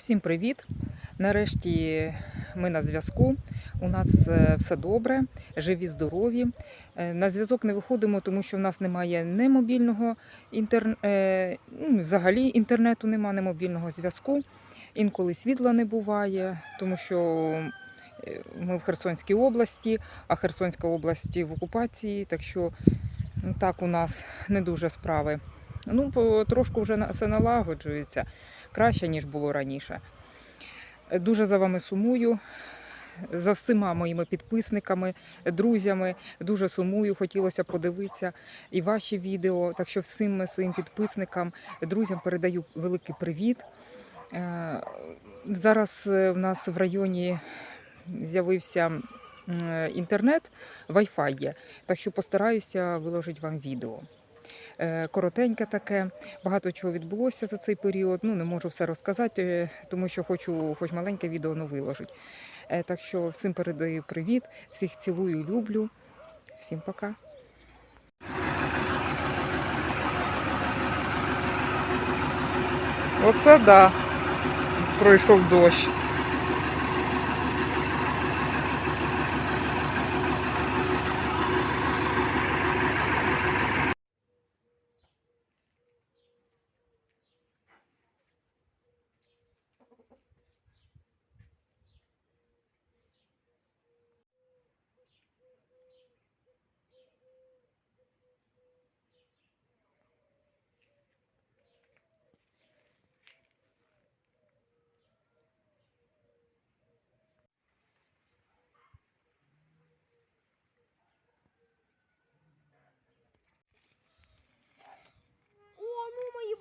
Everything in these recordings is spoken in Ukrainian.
Всім привіт! Нарешті ми на зв'язку. У нас е, все добре, живі, здорові. Е, На зв'язок не виходимо, тому що в нас немає ні мобільного інтер... е, взагалі інтернету немає, ні мобільного зв'язку. Інколи світла не буває, тому що ми в Херсонській області, а Херсонська область в окупації, так що ну, так у нас не дуже справи. Ну, трошку вже все налагоджується краще, ніж було раніше. Е, Дуже за вами сумую. За всіма моїми підписниками, друзями дуже сумую. Хотілося подивитися і ваші відео. Так що всім своїм підписникам, друзям передаю великий привіт. Е, Зараз е, в нас в районі з'явився інтернет, Wi-Fi є. Так що постараюся виложити вам відео. Е, Коротеньке таке, багато чого відбулося за цей період. Ну не можу все розказати, е, тому що хочу хоч маленьке відео ну, виложити. Е, Так що всім передаю привіт, всіх цілую, люблю. Всім пока. Оце да. Пройшов дощ.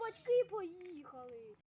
Батьки поїхали.